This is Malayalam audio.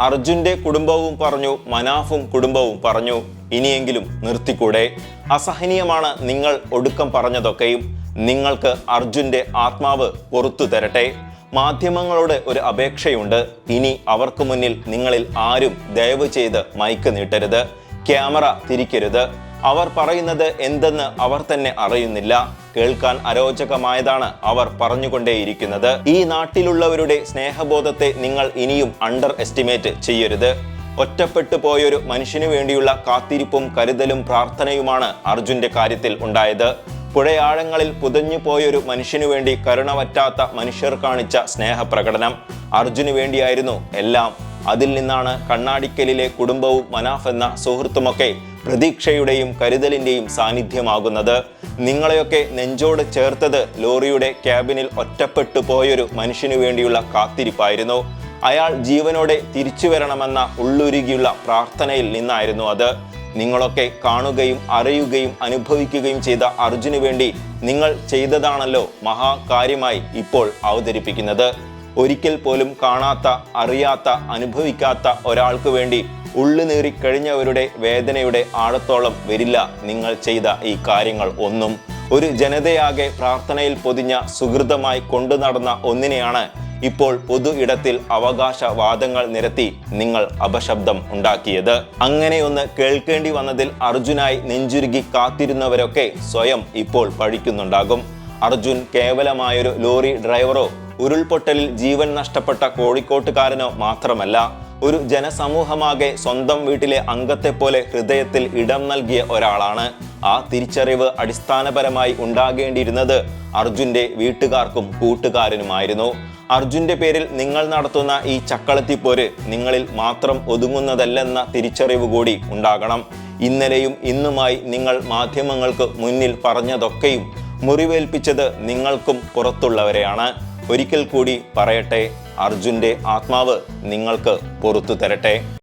അർജുന്റെ കുടുംബവും പറഞ്ഞു മനാഫും കുടുംബവും പറഞ്ഞു ഇനിയെങ്കിലും നിർത്തിക്കൂടെ? അസഹനീയമാണ് നിങ്ങൾ ഒടുക്കം പറഞ്ഞതൊക്കെയും. നിങ്ങൾക്ക് അർജുന്റെ ആത്മാവ് പുറത്തു തരട്ടെ. മാധ്യമങ്ങളോട് ഒരു അപേക്ഷയുണ്ട്. ഇനി അവർക്ക് മുന്നിൽ നിങ്ങളിൽ ആരും ദയവ് ചെയ്ത് മൈക്ക് നീട്ടരുത്. ക്യാമറ തിരിക്കരുത്. അവർ പറയുന്നത് എന്തെന്ന് അവർ തന്നെ അറിയുന്നില്ല. കേൾക്കാൻ അരോചകമായതാണ് അവർ പറഞ്ഞുകൊണ്ടേയിരിക്കുന്നത്. ഈ നാട്ടിലുള്ളവരുടെ സ്നേഹബോധത്തെ നിങ്ങൾ ഇനിയും അണ്ടർ എസ്റ്റിമേറ്റ് ചെയ്യരുത്. ഒറ്റപ്പെട്ടു പോയൊരു മനുഷ്യനു വേണ്ടിയുള്ള കാത്തിരിപ്പും കരുതലും പ്രാർത്ഥനയുമാണ് അർജുന്റെ കാര്യത്തിൽ ഉണ്ടായത്. പുഴയാഴങ്ങളിൽ പുതഞ്ഞു പോയൊരു മനുഷ്യനു വേണ്ടി കരുണ പറ്റാത്ത മനുഷ്യർ കാണിച്ച സ്നേഹപ്രകടനം. അർജുന് വേണ്ടിയായിരുന്നു എല്ലാം. അതിൽ നിന്നാണ് കണ്ണാടിക്കലിലെ കുടുംബവും മനാഫ് എന്ന സുഹൃത്തുമൊക്കെ പ്രതീക്ഷയുടെയും കരുതലിന്റെയും സാന്നിധ്യമാകുന്നത്. നിങ്ങളെയൊക്കെ നെഞ്ചോട് ചേർത്തത് ലോറിയുടെ ക്യാബിനിൽ ഒറ്റപ്പെട്ടു പോയൊരു മനുഷ്യനു വേണ്ടിയുള്ള കാത്തിരിപ്പായിരുന്നു. അയാൾ ജീവനോടെ തിരിച്ചു വരണമെന്ന ഉള്ളുരുകിയുള്ള പ്രാർത്ഥനയിൽ നിന്നായിരുന്നു അത്. നിങ്ങളൊക്കെ കാണുകയും അറിയുകയും അനുഭവിക്കുകയും ചെയ്ത അർജുന് വേണ്ടി നിങ്ങൾ ചെയ്തതാണല്ലോ മഹാകാര്യമായി ഇപ്പോൾ അവതരിപ്പിക്കുന്നത്. ഒരിക്കൽ പോലും കാണാത്ത അറിയാത്ത അനുഭവിക്കാത്ത ഒരാൾക്ക് വേണ്ടി ഉള്ളുനീറി കഴിഞ്ഞവരുടെ വേദനയുടെ ആഴത്തോളം വരില്ല നിങ്ങൾ ചെയ്ത ഈ കാര്യങ്ങൾ ഒന്നും. ഒരു ജനതയാകെ പ്രാർത്ഥനയിൽ പൊതിഞ്ഞ സുഹൃതമായി കൊണ്ടു നടന്ന ഒന്നിനെയാണ് ഇപ്പോൾ പൊതു ഇടത്തിൽ അവകാശവാദങ്ങൾ നിരത്തി നിങ്ങൾ അപശബ്ദം ഉണ്ടാക്കിയത്. അങ്ങനെയൊന്ന് കേൾക്കേണ്ടി വന്നതിൽ അർജുനായി നെഞ്ചുരുകി കാത്തിരുന്നവരൊക്കെ സ്വയം ഇപ്പോൾ പഴിക്കുന്നുണ്ടാകും. അർജുൻ കേവലമായൊരു ലോറി ഡ്രൈവറോ ഉരുൾപൊട്ടലിൽ ജീവൻ നഷ്ടപ്പെട്ട കോഴിക്കോട്ടുകാരനോ മാത്രമല്ല ഒരു ജനസമൂഹമാകെ സ്വന്തം വീട്ടിലെ അംഗത്തെപ്പോലെ ഹൃദയത്തിൽ ഇടം നൽകിയ ഒരാളാണ്. ആ തിരിച്ചറിവ് അടിസ്ഥാനപരമായി ഉണ്ടാകേണ്ടിയിരുന്നത് അർജുന്റെ വീട്ടുകാർക്കും കൂട്ടുകാരനുമായിരുന്നു. അർജുന്റെ പേരിൽ നിങ്ങൾ നടത്തുന്ന ഈ ചക്കളത്തിപ്പോര് നിങ്ങളിൽ മാത്രം ഒതുങ്ങുന്നതല്ലെന്ന തിരിച്ചറിവ് കൂടി ഉണ്ടാകണം. ഇന്നലെയും ഇന്നുമായി നിങ്ങൾ മാധ്യമങ്ങൾക്ക് മുന്നിൽ പറഞ്ഞതൊക്കെയും മുറിവേൽപ്പിച്ചത് നിങ്ങൾക്കും പുറത്തുള്ളവരെയാണ്. ഒരിക്കൽ കൂടി പറയട്ടെ അർജുന്റെ ആത്മാവ് നിങ്ങൾക്ക് പുറത്തു തരട്ടെ